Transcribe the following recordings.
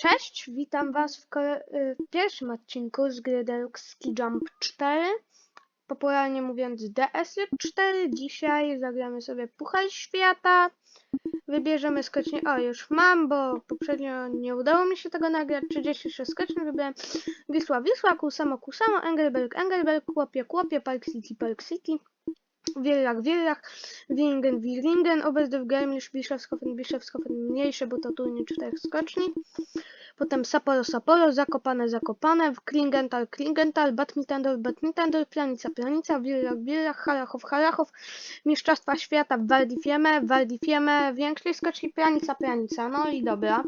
Cześć, witam Was w, y, w pierwszym odcinku z gry Deluxe Ski Jump 4, popularnie mówiąc DSJ 4. Dzisiaj zagramy sobie Puchar Świata, wybierzemy skocznie, o już mam, bo poprzednio nie udało mi się tego nagrać, 36 skocznie wybrałem. Wisła, Wisła, Kusamo, Kusamo, Engelberg, Engelberg, Kłopie, Kłopie, Park City, Park City, Wirlach, Wirlach, Wiringen, Wiringen, Oberstdorf, Garmisch, Bischofshofen, Bischofshofen, mniejsze, bo to turniej czterech skoczni. Potem Sapporo, Sapporo, Zakopane, Zakopane, Klingenthal, Klingenthal, Badmintendorf, Badmintendorf, Planica, Planica, Wirlach, Wirlach, Harachow, Harachow, Mistrzostwa Świata w Waldifieme, Waldifieme, większej skoczni, Planica, Planica, no i dobra.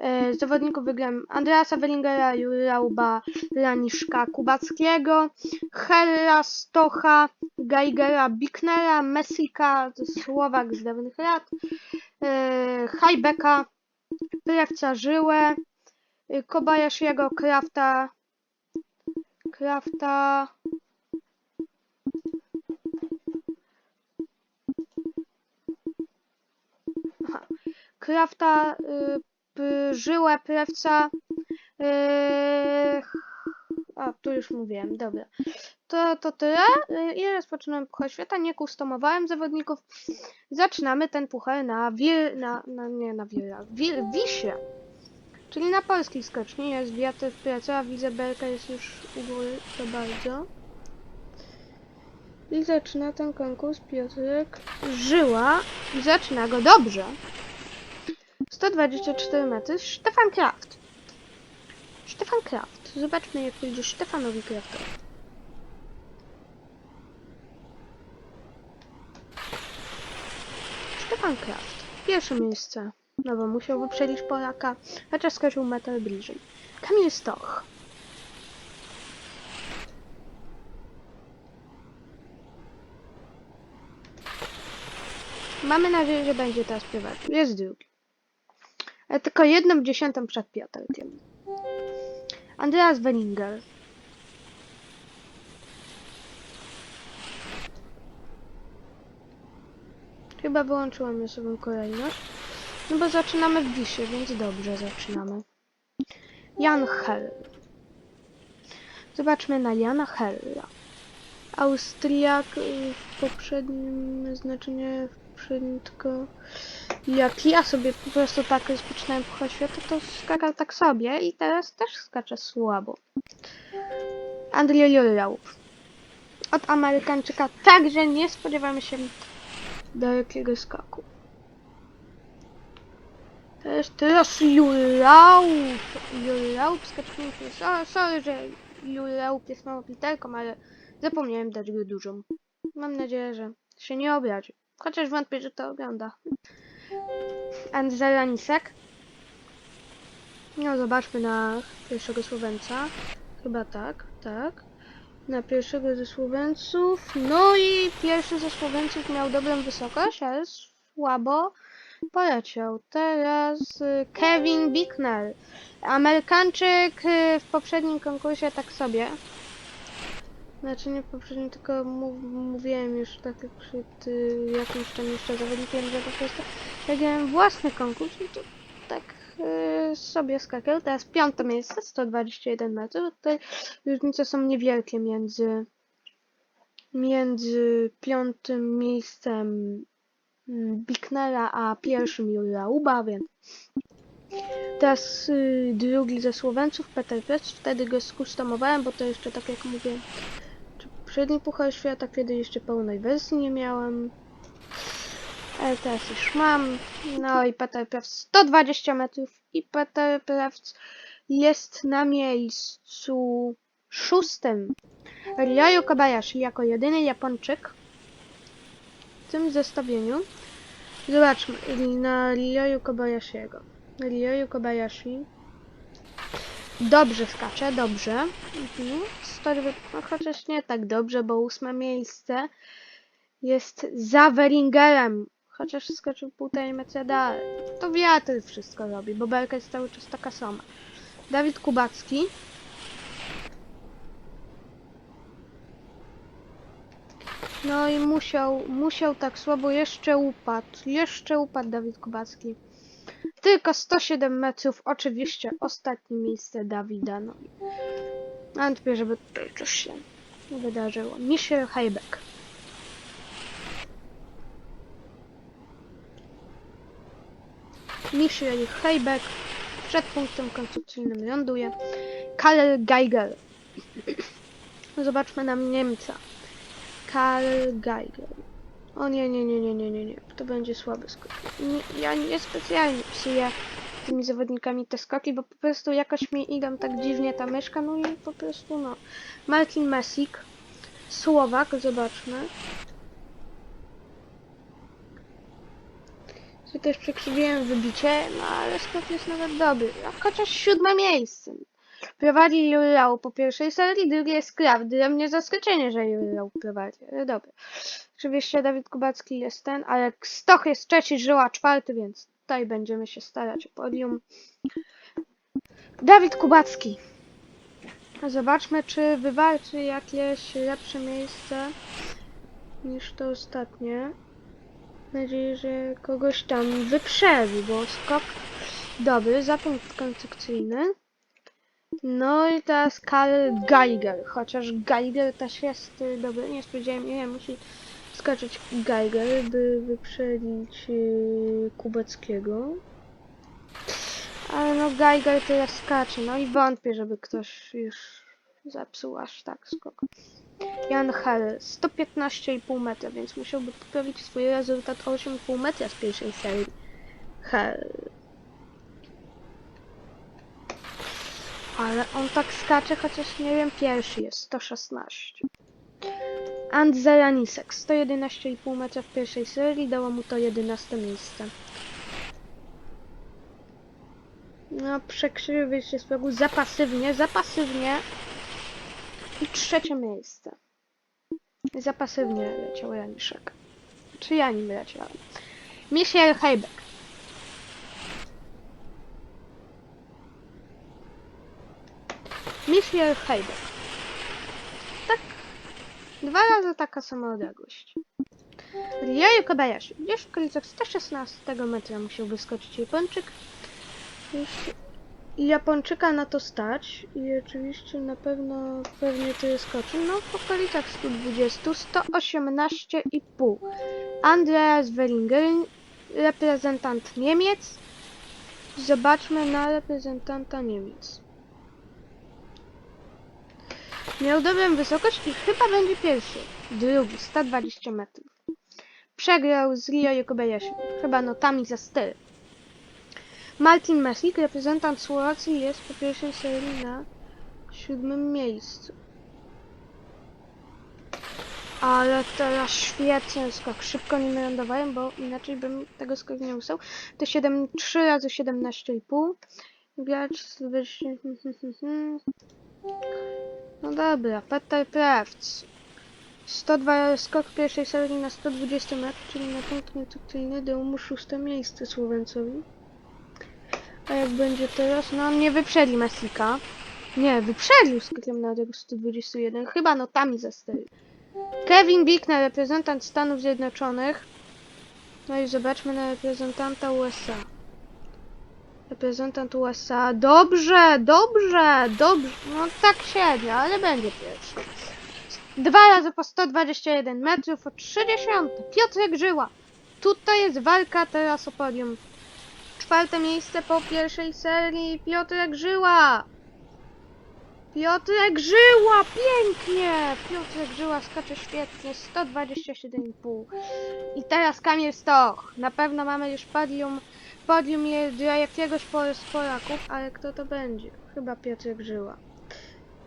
E, zawodników wygrałem Andreasa Wellingera, Jurauba, Laniszka, Kubackiego, Hella, Stocha, Geigera, Bicknera, Messika, Słowak z dawnych lat, e, Hajbeka, Plewca Żyłę, y, Kobayashiego, Krafta, Krafta. Krafta, y, Żyłę, Plewca, y, a, tu już mówiłem, dobra. To, to tyle y, i rozpoczynam Puchar Świata. Nie kustomowałem zawodników. Zaczynamy ten puchar na wir, na, na nie na wirach, wir, wisie. Czyli na polskiej skoczni jest wiatr w pracy, a widzę belka jest już u góry, to bardzo. I zaczyna ten konkurs Piotrek Żyła i zaczyna go dobrze. 124 metry, Stefan Kraft. Stefan Kraft. Zobaczmy jak pójdzie Stefanowi Kraftowi. Stefan Kraft. Pierwsze miejsce. No bo musiał wyprzedzić Polaka, chociaż skoczył metr bliżej. Kamil Stoch. Mamy nadzieję, że będzie teraz prywatny. Jest drugi. Tylko jedną dziesiątą przed Piotrkiem. Andreas Wellinger. Chyba wyłączyłam losową kolejność. No bo zaczynamy w Wisie, więc dobrze zaczynamy. Jan Hell. Zobaczmy na Jana Hella. Austriak y, w poprzednim znaczeniu, w poprzednim tylko jak ja sobie po prostu tak rozpoczynałem Puchar Świata, to skakał tak sobie i teraz też skacze słabo. Andrzej Jurał. Od Amerykańczyka także nie spodziewamy się dalekiego skoku. Teraz, teraz Juraup. Juraup skaczmy. So, sorry, że Juraup jest małą literką, ale zapomniałem dać go dużą. Mam nadzieję, że się nie obrazi. Chociaż wątpię, że to ogląda. Andrzej Lanisek. No, zobaczmy na pierwszego Słoweńca. Chyba tak, tak. Na pierwszego ze Słoweńców. No i pierwszy ze Słoweńców miał dobrą wysokość, ale słabo poleciał. Teraz y, Kevin Bicknell. Amerykańczyk y, w poprzednim konkursie tak sobie. Znaczy nie w poprzednim, tylko mów, mówiłem już tak jak przed y, jakimś tam jeszcze zawodnikiem, że po prostu jak miałem własny konkurs, no to tak y, sobie skakał. Teraz piąte miejsce, 121 metrów. Tutaj różnice są niewielkie między między piątym miejscem mm, Bicknella a pierwszym Jurauba, więc teraz y, drugi ze Słoweńców, Peter Pec, wtedy go skustomowałem, bo to jeszcze tak jak mówię, poprzedni Puchar Świata, kiedy jeszcze pełnej wersji nie miałem. Ale teraz już mam. No i Peter Prawc 120 metrów i Peter Prawc jest na miejscu szóstym. Ryayu Kobayashi jako jedyny Japończyk w tym zestawieniu. Zobaczmy na Ryayu Kobayashiego. Ryayu Kobayashi dobrze skacze, dobrze. Mhm. No chociaż nie tak dobrze, bo ósme miejsce jest za Weringerem. Chociaż skoczył półtorej metra dalej. To wiatr wszystko robi, bo belka jest cały czas taka sama. Dawid Kubacki. No i musiał, musiał tak słabo, jeszcze upadł. Jeszcze upadł Dawid Kubacki. Tylko 107 metrów. Oczywiście ostatnie miejsce Dawida. No. Wątpię, żeby tutaj coś się wydarzyło. Michel Heibeck. Michel Heibeck przed punktem konstrukcyjnym ląduje. Karl Geiger. Zobaczmy nam Niemca. Karl Geiger. O nie, nie, nie, nie, nie, nie, nie. To będzie słaby skok. Nie, ja nie specjalnie psuję tymi zawodnikami te skoki, bo po prostu jakoś mi idą tak dziwnie ta myszka, no i po prostu no. Martin Mesik. Słowak, zobaczmy. Tu też przekrzywiłem wybicie, no ale skok jest nawet dobry. A chociaż siódme miejsce. Prowadzi Jurał po pierwszej serii, drugie jest Kraft. Dla mnie zaskoczenie, że Jurał prowadzi, ale dobra. Oczywiście Dawid Kubacki jest ten, ale Stoch jest trzeci, Żyła czwarty, więc tutaj będziemy się starać o podium. Dawid Kubacki. Zobaczmy, czy wywalczy jakieś lepsze miejsce niż to ostatnie. Mam nadzieję, że kogoś tam wyprzedzi, bo skok dobry, za punkt konstrukcyjny. No i teraz Karl Geiger, chociaż Geiger też jest y, dobry, nie spodziewałem nie musi skoczyć Geiger, by wyprzedzić yy, Kubeckiego. Ale no Geiger teraz skacze, no i wątpię, żeby ktoś już zepsuł aż tak skok. Jan Hell, 115,5 metra, więc musiałby poprawić swój rezultat o 8,5 metra z pierwszej serii. Hell. Ale on tak skacze, chociaż nie wiem, pierwszy jest 116. Andrzelanisek, 111,5 metra w pierwszej serii, dało mu to 11 miejsce. No, przekrzywił się swego zapasywnie, zapasywnie. I trzecie miejsce. Zapasywnie leciał Janiszek. Czy ja nim leciałem? Michel Heibeck. Michel Heibeck. Tak. Dwa razy taka sama odległość. Riajo Kobayashi. Gdzieś w okolicach 116 metra musiałby skoczyć Japończyk. Japończyka na to stać i oczywiście na pewno pewnie to skoczy. No w okolicach 120, 118,5. Andreas Wellingen, reprezentant Niemiec. Zobaczmy na reprezentanta Niemiec. Miał dobrą wysokość i chyba będzie pierwszy. Drugi, 120 metrów. Przegrał z Rio Kobayashi. Chyba notami za styl. Martin Mesik, reprezentant Słowacji, jest po pierwszej serii na siódmym miejscu. Ale teraz świetnie skok. Szybko nim lądowałem, bo inaczej bym tego skoku nie usał. To 7, 3 razy 17,5. Gracz 120. No dobra, Peter Prawc. 102 skok pierwszej serii na 120 metrów, czyli na punkt konstrukcyjny dał mu szóste miejsce Słowencowi. A jak będzie teraz? No on nie wyprzedzi Mesika. Nie, wyprzedził skokiem na tego 121. Chyba notami za styl. Kevin Bickner, reprezentant Stanów Zjednoczonych. No i zobaczmy na reprezentanta USA. Reprezentant USA. Dobrze, dobrze, dobrze. No tak średnio, ale będzie pierwszy. Dwa razy po 121 metrów o 30. Piotrek Żyła. Tutaj jest walka teraz o podium. Czwarte miejsce po pierwszej serii. Piotrek Żyła. Piotrek Żyła, pięknie! Piotrek Żyła skacze świetnie, 127,5. I teraz Kamil Stoch. Na pewno mamy już podium, podium jest dla jakiegoś z Polaków, ale kto to będzie? Chyba Piotrek Żyła.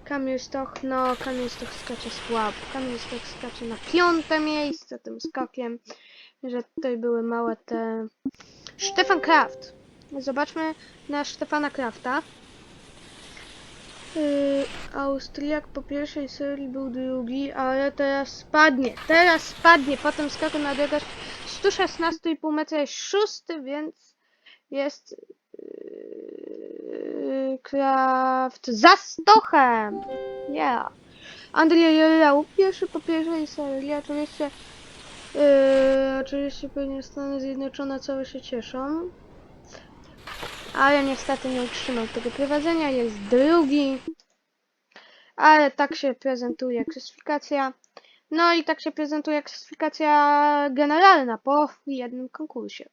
Kamil Stoch, no Kamil Stoch skacze słabo. Kamil Stoch skacze na piąte miejsce tym skokiem, że tutaj były małe te... Stefan Kraft. Zobaczmy na Stefana Krafta. Yy, Austriak po pierwszej serii był drugi, ale teraz spadnie. Teraz spadnie po tym skoku na długość 116,5 metra jest szósty, więc jest yy, Kraft za Stochem. Yeah. Andrzej Jorał pierwszy po pierwszej serii. Oczywiście, yy, oczywiście pewnie Stany Zjednoczone całe się cieszą. ale niestety nie utrzymał tego prowadzenia, jest drugi. Ale tak się prezentuje klasyfikacja. No i tak się prezentuje klasyfikacja generalna po jednym konkursie.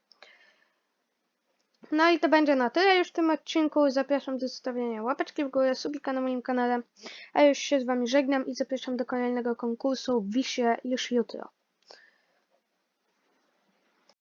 No i to będzie na tyle już w tym odcinku. Zapraszam do zostawienia łapeczki w górę, subika na moim kanale. A już się z Wami żegnam i zapraszam do kolejnego konkursu Wisie już jutro.